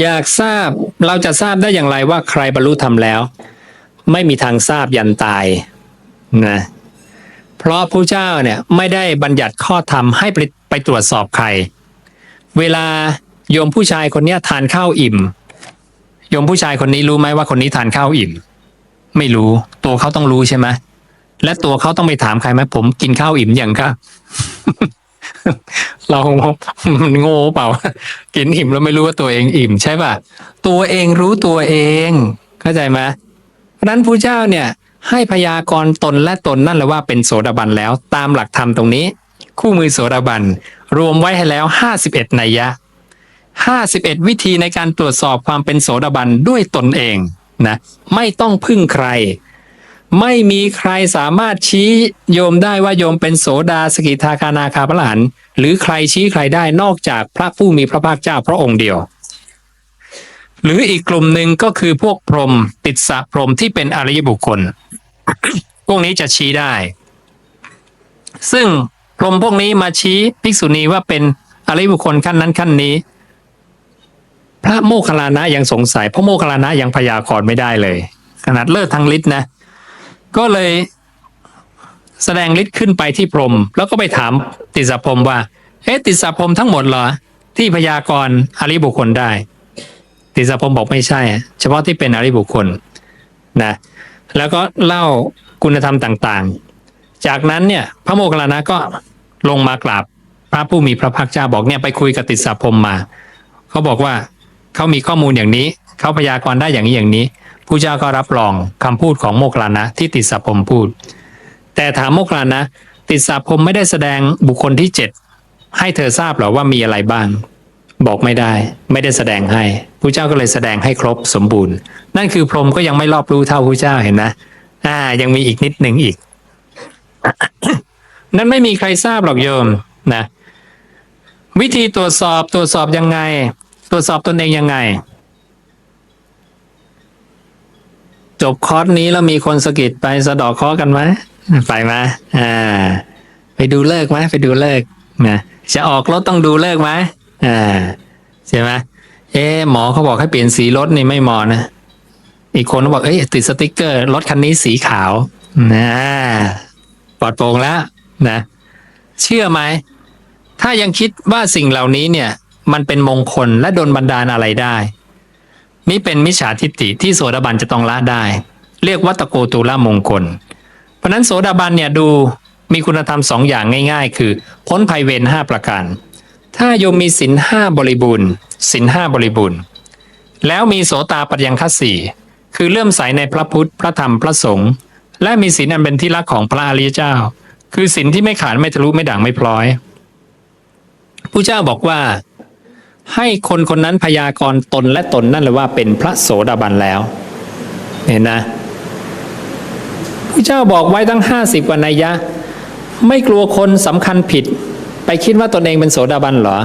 อยากทราบเราจะทราบได้อย่างไรว่าใครบรรลุธรรมแล้ว ไม่มีทางทราบยันตายนะเพราะพระเจ้าเนี่ยไม่ได้บัญญัติข้อธรรมให้ไปไปตรวจสอบใคร เวลาโยมผู้ชายคนเนี้ยทานข้าวอิ่มโยมผู้ชายคนนี้รู้ไหมว่าคนนี้ทานข้าวอิ่ม ไม่รู้ตัวเขาต้องรู้ใช่ไหมและตัวเขาต้องไปถามใครไหมผมกินข้าวอิ่มอย่างครับ เรามันโง่เปล่า กินอิ่มแล้วไม่รู้ว่าตัวเองอิ่ม ใช่ป่ะ ตัวเองรู้ตัวเอง เข้าใจไหมเพราะนั้นพระเจ้าเนี่ย ให้พยากรณ์ตนและตนนั่นแหละว่าเป็นโสดาบันแล้ว ตามหลักธรรมตรงนี้ คู่มือโสดาบัน รวมไว้ให้แล้วห้าสิบเอ็ดนัยยะห้าสิบเอ็ดวิธีในการตรวจสอบความเป็นโสดาบันด้วยตนเองนะ ไม่ต้องพึ่งใคร ไม่มีใครสามารถชี้โยมได้ว่าโยมเป็นโสดาสกิทาคานาคาพระหลานหรือใครชี้ใครได้นอกจากพระผู้มีพระภาคเจ้าพระองค์เดียว หรืออีกกลุ่มหนึ่งก็คือพวกพรหมติดสะพรหมที่เป็นอริยบุคคล พวกนี้จะชี้ได้ ซึ่งพรหมพวกนี้มาชี้ภิกษุณีว่าเป็นอริยบุคคลขั้นนั้นขั้นนี้ พระโมคคัลลานะยังสงสัยพระโมคคัลลานะยังพยากรณ์ไม่ได้เลย ขนาดเลิศทางฤทธิ์นะ ก็เลยแสดงฤทธิ์ขึ้นไปที่พรม แล้วก็ไปถามติสสะพรมว่าเอ๊ะติสสะพรมทั้งหมดเหรอ ที่พยากรณ์อริบุคคลได้ ติสสะพรมบอกไม่ใช่ เฉพาะที่เป็นอริบุคคลนะแล้วก็เล่าคุณธรรมต่างๆ จากนั้นเนี่ยพระโมคคัลลานะก็ลงมากราบพระผู้มีพระภาคเจ้าบอกเนี่ยไปคุยกับติสสะพรมมา เขาบอกว่าเขามีข้อมูลอย่างนี้ เขาพยากรณ์ได้อย่างนี้อย่างนี้ ผู้เจ้าก็รับรองคำพูดของโมคลานะที่ติสสะพรมพูด แต่ถามโมคลานะ ติสสะพรมไม่ได้แสดงบุคคลที่เจ็ดให้เธอทราบหรอว่ามีอะไรบ้าง บอกไม่ได้ ไม่ได้แสดงให้ผู้เจ้าก็เลยแสดงให้ครบสมบูรณ์ นั่นคือพรหมก็ยังไม่รอบรู้เท่าผู้เจ้าเห็นนะอ่า ยังมีอีกนิดหนึ่งอีก นั่นไม่มีใครทราบหรอกโยมนะวิธีตรวจสอบตรวจสอบยังไง ตรวจสอบตนเองยังไง จบคอร์สนี้แล้วมีคนสะกิดไปสะดอกคอกันไหมไปไหมอ่า ไปดูเลิกไหมไปดูเลิกนะจะออกรถต้องดูเลิกไหมอ่าใช่ไหมเอ๊หมอเขาบอกให้เปลี่ยนสีรถนี่ไม่เหมอนะ อีกคนก็บอกเอ้ยติดสติกเกอร์รถคันนี้สีขาวนะปลอดโปร่งแล้วนะ เชื่อไหม ถ้ายังคิดว่าสิ่งเหล่านี้เนี่ย มันเป็นมงคลและโดลบันดาลอะไรได้ นี่เป็นมิจฉาทิฏฐิที่โสดาบันจะต้องละได้ เรียกวัตโกตุละมงคล เพราะนั้นโสดาบันเนี่ยดูมีคุณธรรมสองอย่างง่าย ๆ คือพ้นภัยเวรห้าประการ ถ้าโยมมีศีลห้าบริบูรณ์ศีลห้าบริบูรณ์ แล้วมีโสตาปัญญังคัสสี่คือเลื่อมใสในพระพุทธพระธรรมพระสงฆ์และมีศีลอันเป็นที่รักของพระอริยเจ้า คือศีลที่ไม่ขาดไม่ทะลุไม่ด่างไม่พลอยผู้เจ้าบอกว่า ให้คนคนนั้นพยากรณ์ตนและตนนั่นเลยว่าเป็นพระโสดาบันแล้ว เห็นนะผู้เจ้าบอกไว้ตั้งห้าสิบว่านัยยะ ไม่กลัวคนสำคัญผิด ไปคิดว่าตนเองเป็นโสดาบันเหรอ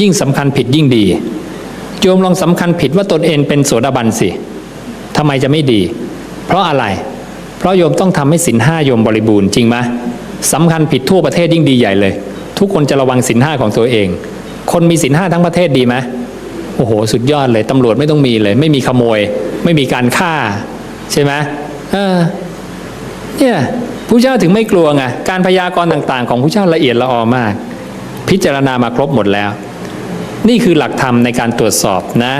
ยิ่งสำคัญผิดยิ่งดีโยมลองสำคัญผิดว่าตนเองเป็นโสดาบันสิทำไมจะไม่ดี เพราะอะไร เพราะโยมต้องทำให้สินห้าโยมบริบูรณ์จริงไหมสำคัญผิดทั่วประเทศยิ่งดีใหญ่เลย ทุกคนจะระวังสินห้าของตัวเอง คนมีสินห้าทั้งประเทศดีไหมโอ้โห สุดยอดเลยตำรวจไม่ต้องมีเลย ไม่มีขโมย ไม่มีการฆ่า ใช่ไหมเออเนี่ยผู้เจ้าถึงไม่กลัวไงการพยากรณ์ต่างๆ ของผู้เจ้าละเอียดละออมาก พิจารณามาครบหมดแล้ว นี่คือหลักธรรมในการตรวจสอบนะ